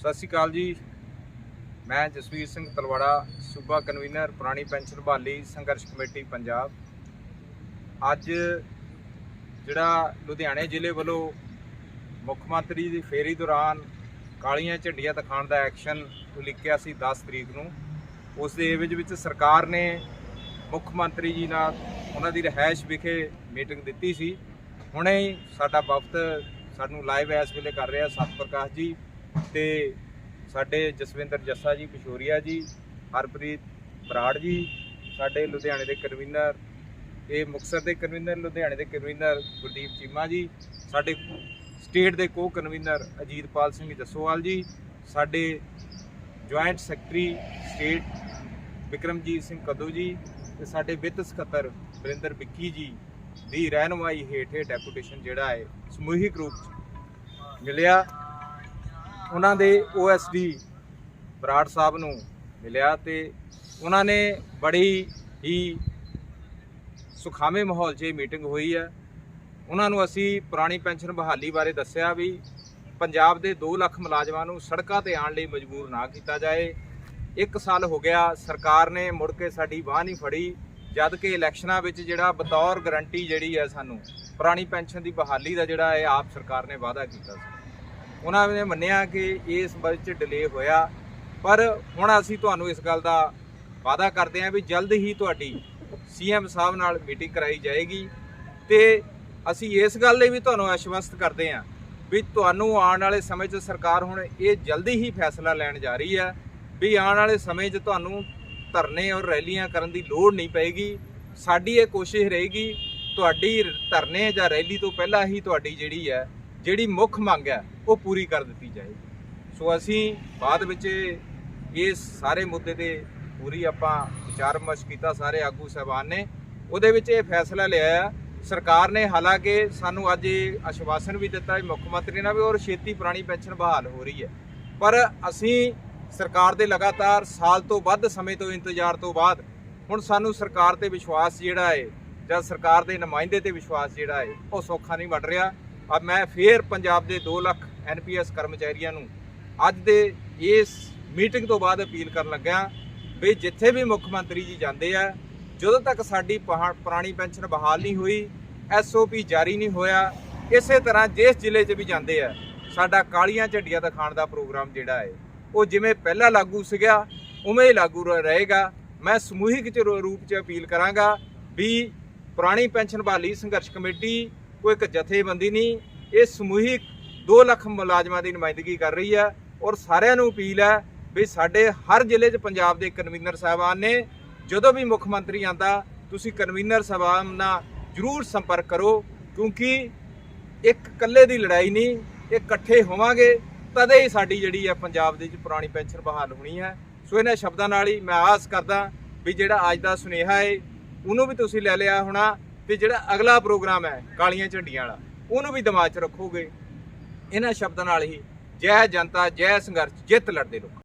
ਸਤਿ ਸ਼੍ਰੀ ਅਕਾਲ ਜੀ। ਮੈਂ ਜਸਵੀਰ ਸਿੰਘ ਤਲਵਾੜਾ, ਸੂਬਾ ਕਨਵੀਨਰ ਪੁਰਾਣੀ ਪੈਨਸ਼ਨ ਬਹਾਲੀ, ਸੰਘਰਸ਼ ਕਮੇਟੀ, ਪੰਜਾਬ। ਅੱਜ ਜਿਹੜਾ ਲੁਧਿਆਣੇ ਜ਼ਿਲ੍ਹੇ ਵੱਲੋਂ ਮੁੱਖ ਮੰਤਰੀ ਦੀ ਫੇਰੀ ਦੌਰਾਨ ਕਾਲੀਆਂ ਝੰਡੀਆਂ ਦਿਖਾਉਣ ਦਾ ਐਕਸ਼ਨ ਉਲੀਕਿਆ ਸੀ 10 ਤਰੀਕ ਨੂੰ, ਉਸ ਦੇ ਏਵਜ ਵਿੱਚ ਸਰਕਾਰ ਨੇ ਮੁੱਖ ਮੰਤਰੀ ਜੀ ਨਾਲ ਉਹਨਾਂ ਦੀ ਰਹਿائش ਵਿਖੇ ਮੀਟਿੰਗ ਦਿੱਤੀ ਸੀ। ਹੁਣੇ ਸਾਡਾ ਵਫਦ ਸਾਨੂੰ ਲਾਈਵ ਇਸ ਵੇਲੇ ਕਰ ਰਿਹਾ, ਸਤਿ ਪ੍ਰਕਾਸ਼ ਜੀ। ਤੇ ਸਾਡੇ ਜਸਵਿੰਦਰ ਜੱਸਾ ਜੀ ਪਿਸ਼ੋਰੀਆ ਜੀ, ਹਰਪ੍ਰੀਤ ਬਰਾੜ ਜੀ, ਸਾਡੇ ਲੁਧਿਆਣੇ ਦੇ ਕਨਵੀਨਰ, ਇਹ ਮੁਕਤਸਰ ਦੇ ਕਨਵੀਨਰ, ਲੁਧਿਆਣੇ ਦੇ ਕਨਵੀਨਰ ਗੁਰਦੀਪ ਚੀਮਾ ਜੀ, ਸਾਡੇ ਸਟੇਟ ਦੇ ਕੋ ਕਨਵੀਨਰ ਅਜੀਤਪਾਲ ਸਿੰਘ ਜੱਸੋਵਾਲ ਜੀ, ਸਾਡੇ joint secretary state Vikramjit Singh Kaddu ji, ਤੇ ਸਾਡੇ ਵਿੱਤ ਸਕੱਤਰ ਬਰਿੰਦਰ ਵਿੱਕੀ ਜੀ ਦੀ ਰਹਿਨੁਮਾਈ ਹੇਠ ਇਹ ਡੈਪੂਟੇਸ਼ਨ ਜਿਹੜਾ ਹੈ ਸਮੂਹਿਕ ਰੂਪ ਚ ਮਿਲਿਆ। ਉਹਨਾਂ ਦੇ ਓਐਸਡੀ ਬਰਾੜ ਸਾਹਿਬ ਨੂੰ ਮਿਲਿਆ ਤੇ ਉਹਨਾਂ ਨੇ ਬੜੀ ਹੀ ਸੁਖਾਵੇਂ ਮਾਹੌਲ 'ਚ ਇਹ ਮੀਟਿੰਗ ਹੋਈ ਹੈ। ਉਹਨਾਂ ਨੂੰ ਅਸੀਂ ਪੁਰਾਣੀ ਪੈਨਸ਼ਨ ਬਹਾਲੀ ਬਾਰੇ ਦੱਸਿਆ ਵੀ ਪੰਜਾਬ ਦੇ 2 ਲੱਖ ਮੁਲਾਜ਼ਮਾਂ ਨੂੰ ਸੜਕਾਂ ਤੇ ਆਉਣ ਲਈ ਮਜਬੂਰ ਨਾ ਕੀਤਾ ਜਾਏ। ਇੱਕ ਸਾਲ ਹੋ ਗਿਆ, ਸਰਕਾਰ ਨੇ ਮੁੜ ਕੇ ਸਾਡੀ ਬਾਹ ਨਹੀਂ ਫੜੀ, ਜਦ ਕਿ ਇਲੈਕਸ਼ਨਾਂ ਵਿੱਚ ਜਿਹੜਾ ਬਤੌਰ ਗਰੰਟੀ ਜਿਹੜੀ ਹੈ ਸਾਨੂੰ ਪੁਰਾਣੀ ਪੈਨਸ਼ਨ ਦੀ ਬਹਾਲੀ ਦਾ ਜਿਹੜਾ ਹੈ ਆਪ ਸਰਕਾਰ ਨੇ ਵਾਅਦਾ ਕੀਤਾ ਸੀ। ਉਹਨਾਂ ਨੇ ਮੰਨਿਆ ਕਿ ਇਸ ਬਾਰੇ 'ਚ ਡਿਲੇ ਹੋਇਆ। ਪਰ ਹੁਣ ਅਸੀਂ ਤੁਹਾਨੂੰ ਇਸ ਗੱਲ ਦਾ ਵਾਅਦਾ ਕਰਦੇ ਹਾਂ ਵੀ ਜਲਦ ਹੀ ਤੁਹਾਡੀ ਸੀਐਮ ਸਾਹਿਬ ਨਾਲ ਮੀਟਿੰਗ ਕਰਾਈ ਜਾਏਗੀ। ਤੇ ਅਸੀਂ ਇਸ ਗੱਲ ਲਈ ਵੀ ਤੁਹਾਨੂੰ ਆਸ਼ਵਸਤ ਕਰਦੇ ਹਾਂ ਵੀ ਤੁਹਾਨੂੰ ਆਉਣ ਵਾਲੇ ਸਮੇਂ 'ਚ ਸਰਕਾਰ ਹੁਣ ਇਹ ਜਲਦੀ ਹੀ ਫੈਸਲਾ ਲੈਣ ਜਾ ਰਹੀ ਹੈ ਵੀ ਆਉਣ ਵਾਲੇ ਸਮੇਂ 'ਚ ਤੁਹਾਨੂੰ ਧਰਨੇ ਔਰ ਰੈਲੀਆਂ ਕਰਨ ਦੀ ਲੋੜ ਨਹੀਂ ਪਏਗੀ। ਸਾਡੀ ਇਹ ਕੋਸ਼ਿਸ਼ ਰਹੇਗੀ, ਤੁਹਾਡੀ ਧਰਨੇ ਜਾਂ ਰੈਲੀ ਤੋਂ ਪਹਿਲਾਂ ਹੀ ਤੁਹਾਡੀ ਜਿਹੜੀ ਹੈ ਜਿਹੜੀ ਮੁੱਖ ਮੰਗ ਹੈ, ਉਹ ਪੂਰੀ ਕਰ ਦਿੱਤੀ ਜਾਏਗੀ। ਸੋ ਅਸੀਂ ਬਾਅਦ ਵਿੱਚ ਇਸ ਸਾਰੇ ਮੁੱਦੇ ਤੇ ਪੂਰੀ ਆਪਾਂ ਵਿਚਾਰ ਵਿਮਰਸ਼ ਕੀਤਾ, ਸਾਰੇ ਆਗੂ ਸਾਹਿਬਾਨ ਨੇ। ਉਹਦੇ ਵਿੱਚ ਇਹ ਫੈਸਲਾ ਲਿਆ ਆ, ਸਰਕਾਰ ਨੇ ਹਾਲਾਂਕਿ ਸਾਨੂੰ ਅੱਜ ਇਹ ਆਸ਼ਵਾਸਨ ਵੀ ਦਿੱਤਾ ਹੈ, ਮੁੱਖ ਮੰਤਰੀ ਨਾਲ ਵੀ, ਔਰ ਛੇਤੀ ਪੁਰਾਣੀ ਪੈਨਸ਼ਨ ਬਹਾਲ ਹੋ ਰਹੀ ਹੈ। ਪਰ ਅਸੀਂ ਸਰਕਾਰ ਦੇ ਲਗਾਤਾਰ ਸਾਲ ਤੋਂ ਵੱਧ ਸਮੇਂ ਤੋਂ, ਇੰਤਜ਼ਾਰ ਤੋਂ ਬਾਅਦ ਹੁਣ ਸਾਨੂੰ ਸਰਕਾਰ ਤੇ ਵਿਸ਼ਵਾਸ ਜਿਹੜਾ ਹੈ, ਜਾਂ ਸਰਕਾਰ ਦੇ ਨੁਮਾਇੰਦੇ ਤੇ ਵਿਸ਼ਵਾਸ ਜਿਹੜਾ ਹੈ, ਉਹ ਸੌਖਾ ਨਹੀਂ ਵੱਢ ਰਿਹਾ। ਅਬ ਮੈਂ ਫੇਰ ਪੰਜਾਬ ਦੇ 2 ਲੱਖ ਐਨਪੀਐਸ ਕਰਮਚਾਰੀਆਂ ਨੂੰ ਅੱਜ ਦੇ ਇਸ ਮੀਟਿੰਗ ਤੋਂ ਬਾਅਦ ਅਪੀਲ ਕਰਨ ਲੱਗਾ ਵੀ ਜਿੱਥੇ ਵੀ ਮੁੱਖ ਮੰਤਰੀ ਜੀ ਜਾਂਦੇ ਆ, ਜਦੋਂ ਤੱਕ ਸਾਡੀ ਪਹਾ- ਪੁਰਾਣੀ ਪੈਨਸ਼ਨ ਬਹਾਲ ਨਹੀਂ ਹੋਈ ਐਸਓਪੀ ਜਾਰੀ ਨਹੀਂ ਹੋਇਆ, ਇਸੇ ਤਰ੍ਹਾਂ ਜਿਸ ਜ਼ਿਲ੍ਹੇ 'ਚ ਵੀ ਜਾਂਦੇ ਆ, ਸਾਡਾ ਕਾਲੀਆਂ ਝੰਡੀਆਂ ਦਿਖਾਉਣ ਦਾ ਪ੍ਰੋਗਰਾਮ ਜਿਹੜਾ ਹੈ, ਉਹ ਜਿਵੇਂ ਪਹਿਲਾਂ ਲਾਗੂ ਸੀਗਾ, ਉਵੇਂ ਹੀ ਲਾਗੂ ਰ- ਰਹੇਗਾ। ਮੈਂ ਸਮੂਹਿਕ ਰੂਪ 'ਚ ਅਪੀਲ ਕਰਾਂਗਾ ਵੀ ਪੁਰਾਣੀ ਪੈਨਸ਼ਨ ਬਹਾਲੀ ਸੰਘਰਸ਼ ਕਮੇਟੀ ਕੋਈ ਇੱਕ ਜਥੇਬੰਦੀ ਨਹੀਂ, ਇਹ ਸਮੂਹਿਕ 2 ਲੱਖ ਮੁਲਾਜ਼ਮਾਂ ਦੀ ਨੁਮਾਇੰਦਗੀ ਕਰ ਰਹੀ ਹੈ ਔਰ ਸਾਰਿਆਂ ਨੂੰ ਅਪੀਲ ਹੈ ਵੀ ਸਾਡੇ ਹਰ ਜ਼ਿਲ੍ਹੇ 'ਚ ਪੰਜਾਬ ਦੇ ਕਨਵੀਨਰ ਸਾਹਿਬਾਨ ਨੇ, ਜਦੋਂ ਵੀ ਮੁੱਖ ਮੰਤਰੀ ਆਂਦਾ ਤੁਸੀਂ ਕਨਵੀਨਰ ਸਾਹਿਬਾਨ ਨਾਲ ਜਰੂਰ ਸੰਪਰਕ ਕਰੋ, ਕਿਉਂਕਿ ਇੱਕ ਇਕੱਲੇ ਦੀ ਲੜਾਈ ਨਹੀਂ, ਇਹ ਇਕੱਠੇ ਹੋਵਾਂਗੇ, ਤਦੇ ਹੀ ਸਾਡੀ ਜਿਹੜੀ ਹੈ ਪੰਜਾਬ ਦੇ ਵਿੱਚ ਪੁਰਾਣੀ ਪੈਨਸ਼ਨ ਬਹਾਲ ਹੋਣੀ ਹੈ ਸੋ ਇਹਨਾਂ ਸ਼ਬਦਾਂ ਨਾਲ ਹੀ ਮੈਂ ਆਸ ਕਰਦਾ ਵੀ ਜਿਹੜਾ ਅੱਜ ਦਾ ਸੁਨੇਹਾ ਹੈ ਉਹਨੂੰ ਵੀ ਤੁਸੀਂ ਲੈ ਲਿਆ ਹੋਣਾ ਤੇ ਜਿਹੜਾ ਅਗਲਾ ਪ੍ਰੋਗਰਾਮ ਹੈ, ਕਾਲੀਆਂ ਝੰਡੀਆਂ ਵਾਲਾ, ਉਹਨੂੰ ਵੀ ਦਿਮਾਗ 'ਚ ਰੱਖੋਗੇ। ਇਹਨਾਂ ਸ਼ਬਦਾਂ ਨਾਲ ਹੀ ਜੈ ਜਨਤਾ, ਜੈ ਸੰਘਰਸ਼ ਜਿੱਤ ਲੜਦੇ ਲੋਕ।